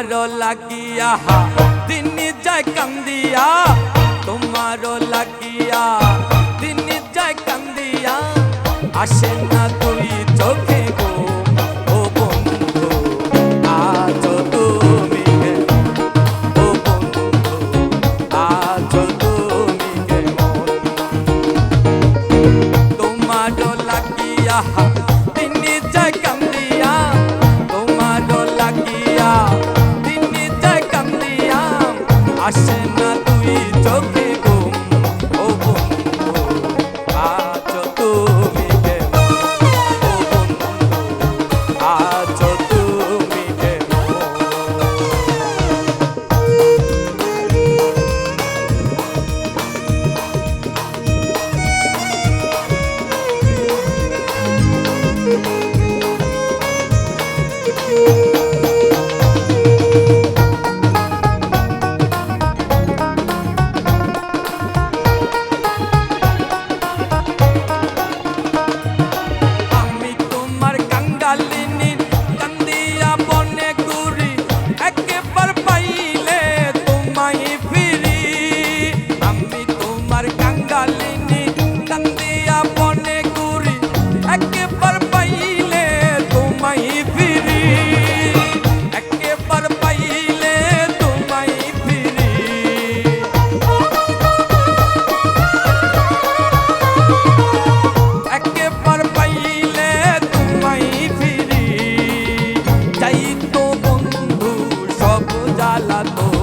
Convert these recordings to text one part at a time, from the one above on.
তোমারও লাগিয়া, দিন যায় কান্দিয়া। তোমারও লাগিয়া, দিন যায় কান্দিয়া। আসে না তুই চোখে গো জ্বালাতো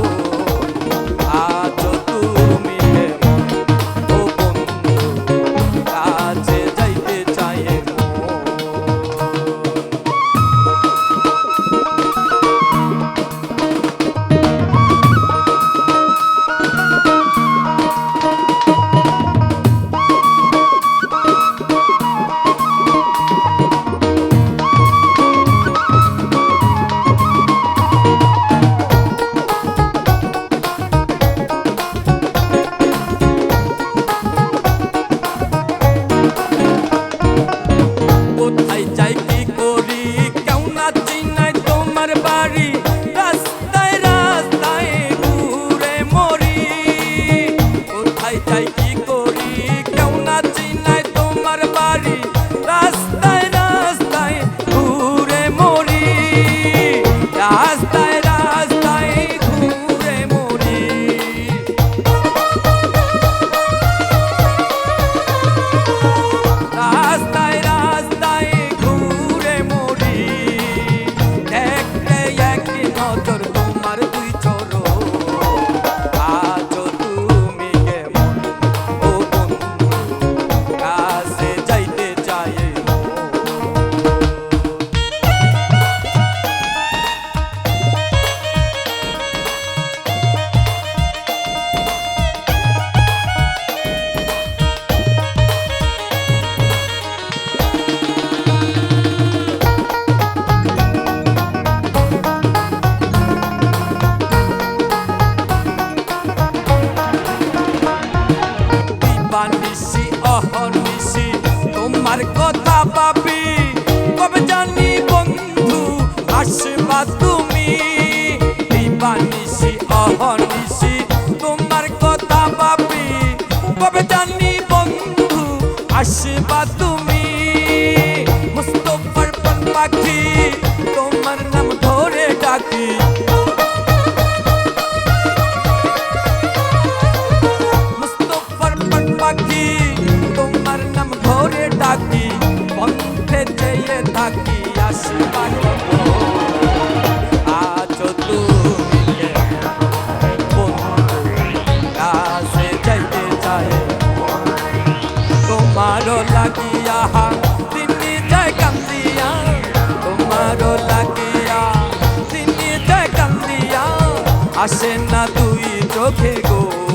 ใจใจ যখন মিশি তোমার কথা ভাবি। কবে জানি বন্ধু আসবা তুমি আসে না তুই চোখে গো।